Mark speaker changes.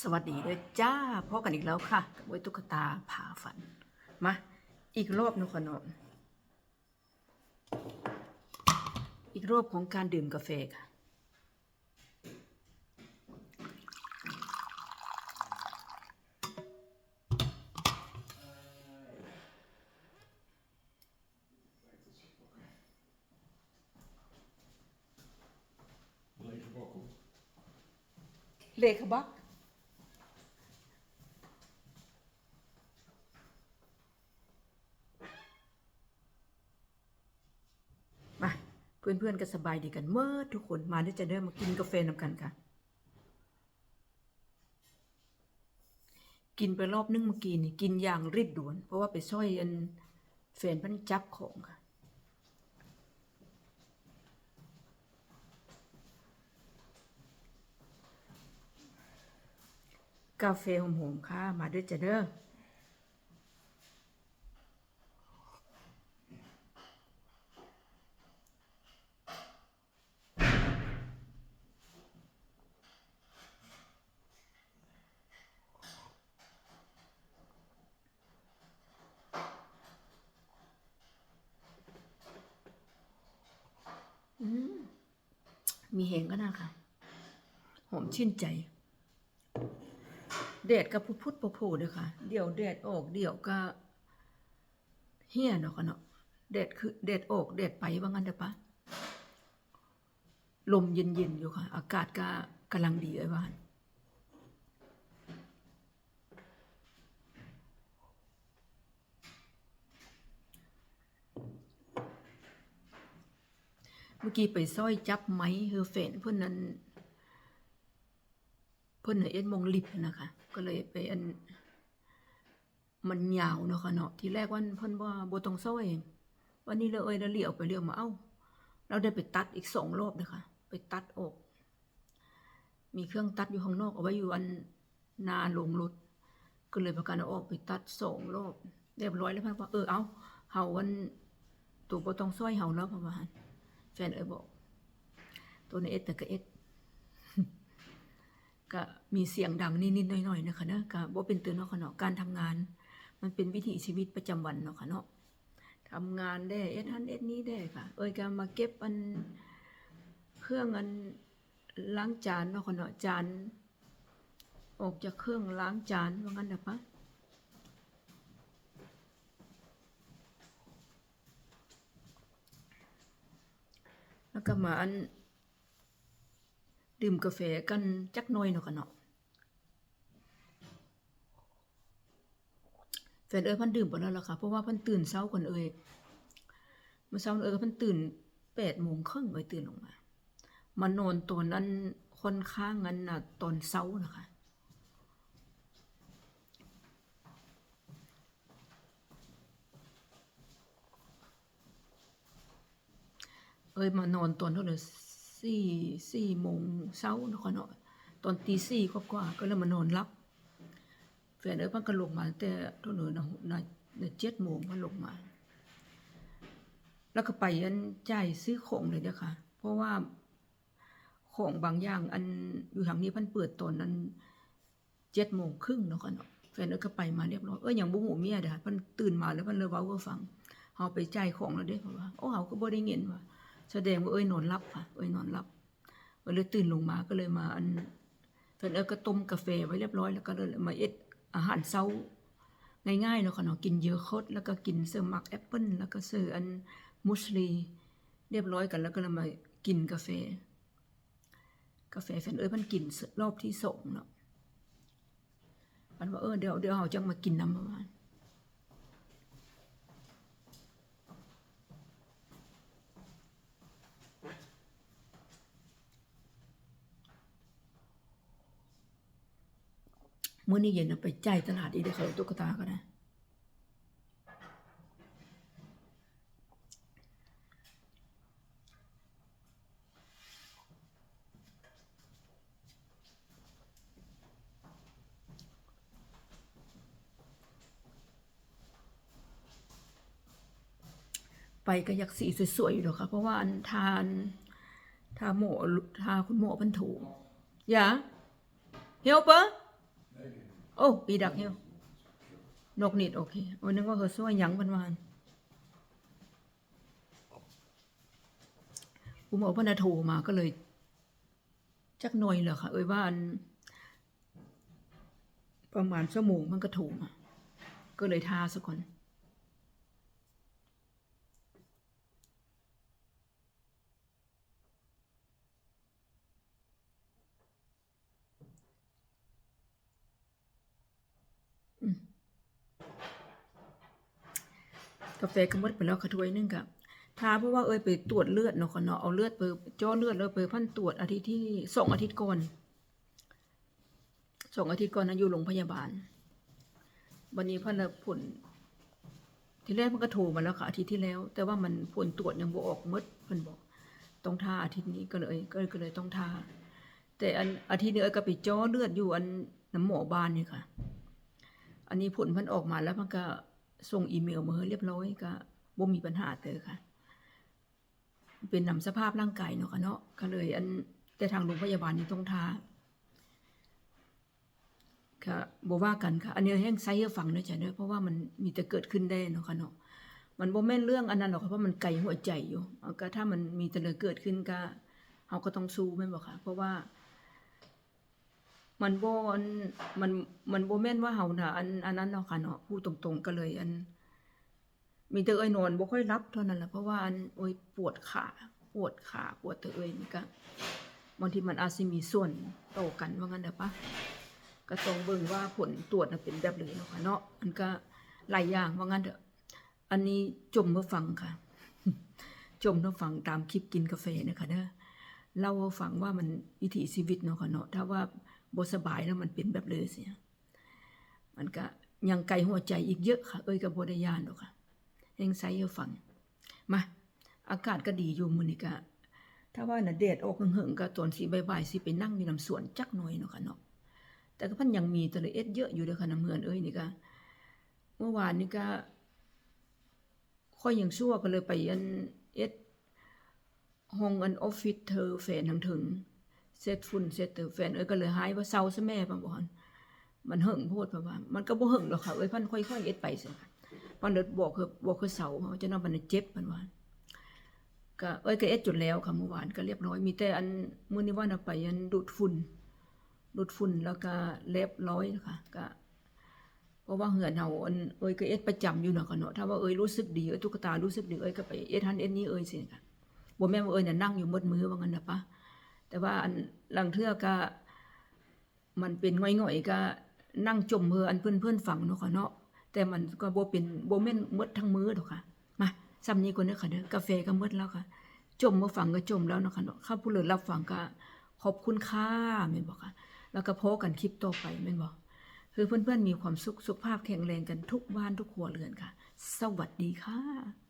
Speaker 1: สวัสดีด้วยจ้าพบกันอีกแล้วค่ะกับไว้ตุ๊กตาผ่าฝัน มา อีกรอบหนึงขอนมอีกรอบของการดื่มกาแฟค่ะ
Speaker 2: Lege bokkel.
Speaker 1: เลขบักมา เพื่อนๆก็สบายดีกันเมื่อทุกคนมาที่จะเดินมากินกาแฟนำกันค่ะ กินไปรอบนึงเมื่อกี้นี่กินอย่างรีบด่วน เพราะว่าไปช่วยอันแฟนพันจับของค่ะกาแฟหอมๆค่ะ มาด้วยจ้ะเด้อ มมีเหงก็น่าค่ะ หอมชื่นใจแดดกับผู้พุดโผล่ๆเด้อค่ะ เดี๋ยวแดดออก เดี๋ยวก็เฮี้ยเนาะค่ะเนาะแดดคือแดดออกแดดไปว่างั้นเด้อปะลมเย็นๆอยู่ค่ะ อากาศก็กำลังดีไอ้บ้าน มื่อกี้ไปซ้อยจับไหมเฮอเฟนเพื่อนนั้นเพิ่นน่ะเอ็ดมงลิบนะคะ ก็เลยไปอันมันยาวเนาะค่ะเนาะทีแรกวันเพิ่นว่าบ่ต้องซ้อย วันนี้เลยเอ้ยแล้วเลี้ยวไปเลี้ยวมาเอ้า เราได้ไปตัดอีกสองรอบเด้อค่ะ ไปตัดออก มีเครื่องตัดอยู่ข้างนอกเอาไว้อยู่อันนาลงรถก็เลยประกันเอาออกไปตัดสองรอบเรียบร้อยแล้วเพิ่นว่าเออเอาเฮาวันตัวบ่ต้องซ้อยเฮาแล้วประมาณ แฟนเอ้ยบอก ตัวในเอ็ดแต่ก็เอ็ดก็มีเสียงดังนิดๆหน่อยๆนะคะเนาะก็บ่เป็นตัวเนาะค่ะเนาะการทำงาน มันเป็นวิถีชีวิตประจำวันเนาะค่ะเนาะทำงานได้เอ็ดฮันเอ็ดนี้ได้ค่ะ เอ้ยก็มาเก็บอันเครื่องอันล้างจานเนาะค่ะเนาะจานออกจากเครื่องล้างจานว่างั้นนะปะ แล้วก็มาอัน ดื่มกาแฟกันจักหน่อยเนาะค่ะเนาะแฟนเอ้ยพันดื่มไปแล้วล่ะค่ะ เพราะว่าพันตื่นเช้าก่อนเอ้ยเมื่อเช้าเอ้ยก็พันตื่นแปดโมงครึ่งเอ้ยตื่นลงมามานอนตัวนั้นค่อนข้างงั้นน่ะตอนเช้านะคะ เอ้ยมานอนตอนเท่าไหร่สี่สี่โมงเช้าเนาะค่ะเนาะตอนตีสี่กว่าก็เลยมานอนรับแฟนเอ้ยพันก็ลงมาแต่เท่าไหร่นะนะนะเจ็ดโมงมันลงมา แล้วก็ไปอันจ่ายซื้อของเลยเด้อค่ะ เพราะว่าของบางอย่างอันอยู่ทางนี้พันเปิดตอนนั้นเจ็ดโมงครึ่งเนาะค่ะเนาะแฟนเอ้ยก็ไปมาเรียบร้อยเอ้ยอย่างบุหูเมียเด้อพันตื่นมาแล้วพันเลยเว้าให้ฟังเฮาไปจ่ายของแล้วเด้เพราะว่าโอ้เฮาก็บ่ได้เงินว่า แสดงว่าเอ้ยนอนรับค่ะเอ้ยนอนรับเอ้ยเลยตื่นลงมาก็เลยมาอันแฟนเอ้ยก็ต้มกาแฟไว้เรียบร้อยแล้วก็เลยมาเอ็ดอาหารเช้าง่ายๆเนาะค่ะเนาะกินเยอะคดแล้วก็กินเสื้อมักแอปเปิ้ลแล้วก็เสื้ออันมุสลี เรียบร้อยกันแล้วก็เลยมากินกาแฟ กาแฟแฟนเอ้ยมันกินรอบที่สองเนาะมันว่าเออเดี๋ยวเดี๋ยวเราจะมากินน้ำประมาณ เมื่อนี้เย็นเอาไปจ่ายตลาดอีกเดียเขาเอาตุ๊กตาก็ได้ไปก็อยากสีสวยๆอยู่หรอกค่ะเพราะว่าอันทานทาหมอทาคุณหมอพันถูอย่าเฮียวปะ โอ้ ปีดักเหี่ยวนกนิดโอเคโอ้นึกว่าเฮอซัวยยังวันวานกูหมอพนาโทรมาก็เลย จักหน่อยเหรอค่ะเอ้ยว่านประมาณชั่วโมงมันก็โทรมาก็เลยทาซะก่อน กาแฟก็มดไปแล้วค่ะถ้วยนึงกับทาเพราะว่าเอ้ยไปตรวจเลือดเนาะค่ะเนาะเอาเลือดไปเจ่อเลือดแล้วไปพันตรวจอาทิตย์ที่สองอาทิตย์ก่อนสองอาทิตย์ก่อนนะอยู่โรงพยาบาล วันนี้พันผลที่แรกมันก็โทรมาแล้วค่ะอาทิตย์ที่แล้ว แต่ว่ามันผลตรวจยังบ่ออกมดเพิ่นบอกต้องทาอาทิตย์นี้ก็เลยก็เลยต้องทาแต่อันอาทิตย์นี้เอยก็ไปเจ่อเลือดอยู่อันน้ำหมอบานนี่ค่ะ อันนี้ผลมันออกมาแล้วมันก็ ส่งอีเมลมาให้เรียบร้อยก็บ่มีปัญหาเตอค่ะ เป็นนำสภาพร่างกายเนาะค่ะเนาะก็เลยอันแต่ทางโรงพยาบาลนี่ต้องทาค่ะบ่ว่ากันค่ะ อันนี้แห้งไซให้ฟังด้วยจ้ะเด้อเพราะว่ามันมีแต่เกิดขึ้นได้เนาะค่ะเนาะมันบ่แม่นเรื่องอันนั้นหรอกค่ะเพราะมันไกลหัวใจอยู่ก็ถ้ามันมีแต่เรื่องเกิดขึ้นก็เฮาก็ต้องสู้แม่นบ่ค่ะ เพราะว่า มันบ่อันมันมันบ่แม่นว่าเฮาน่ะอันอันนั้นเนาะค่ะเนาะพูดตรงๆก็เลย อัน มีแต่เอ้ยนอนบ่ค่อยรับเท่านั้นแหละเพราะว่าอันโอ้ยปวดขาปวดขาปวดแต่เอ้ยนี่ก็บางทีมันอาจสิมีส่วนโตกันว่างั้นเด้อปะก็ต้องเบิ่งว่าผลตรวจน่ะเป็นแบบไหนเนาะค่ะเนาะมันก็หลายอย่างว่างั้นเด้ออันนี้จมมาฟังค่ะ จมมาฟังตามคลิปกินกาแฟนะคะเด้อเล่าให้ฟังว่ามันวิถีชีวิตเนาะค่ะเนาะถ้าว่า บสบายแล้วมันเป็นแบบเลยเสียมันก็ยังไกลหัวใจอีกเยอะค่ะ เอ้ยก็บ่ได้ย่านดอกค่ะแห่งไซเอฟัง มา อากาศก็ดีอยู่มือนี้ก็ถ้าว่าน่ะแดดออกหึงๆก็ตอนสิบ่ายๆสิไปนั่งอยู่นำสวนจักหน่อยเนาะค่ะเนาะแต่ก็พันยังมีตะเลเอ็ดเยอะอยู่เด้อค่ะน้ำเฮือนเอ้ยนี่ก็เมื่อวานนี่ก็ค่อยยังชั่วก็เลยไปอันเอ็ดห้องอันออฟฟิศเธอแฟนทางถึง เซตฝุ่นเซตเธอแฟนเอ้ยก็เลยหายว่าเซาซะแม่ปะบ่ฮันมันหึงโพดปะว่า มันก็บ่หึงหรอกค่ะเอ้ยพันค่อยๆเอ็ดไปซิค่ะปันเดดบอกคือบอกคือเสาเขาจะนำปันเจ็บปันว่าก็เอ้ยก็เอ็ดจุดแล้วค่ะเมื่อวานก็เรียบร้อยมีแต่อันเมื้อนี้ว่าน่ะไปอันดูดฝุ่นดูดฝุ่นแล้วก็เรียบร้อยนะคะก็เพราะว่าเหือนเฮาอันเอ้ยก็เอ็ดประจำอยู่เนาะค่ะเนาะถ้าว่าเอ้ยรู้สึกดีเอ้ยตุ๊กตารู้สึกดีเอ้ยก็ไปเอ็ดหันเอ็ดนี้เอ้ยสิค่ะบ่แม่นว่าเอ้ยน่ะนั่งอยู่มดมือว่างั้นน่ะปะ แต่ว่าอันลังเทือก็มันเป็นง่อยๆก็นั่งจมมืออันเพื่อนๆฟังเนาะค่ะเนาะแต่มันก็บ่เป็นบ่แม่นหมดทั้งมื้อดอกค่ะมาซ้ำนี้ก่อนเด้อค่ะเด้อกาแฟก็หมดแล้วค่ะ จมมาฟังก็จมแล้วเนาะค่ะเนาะข้าผู้เลือรับฟังก็ขอบคุณค่าแม่นบ่ค่ะ แล้วก็พบกันคลิปต่อไปแม่นบ่คือเพื่อนๆมีความสุขสุขภาพแข็งแรงกันทุกบ้านทุกครัวเรือนค่ะ สวัสดีค่ะ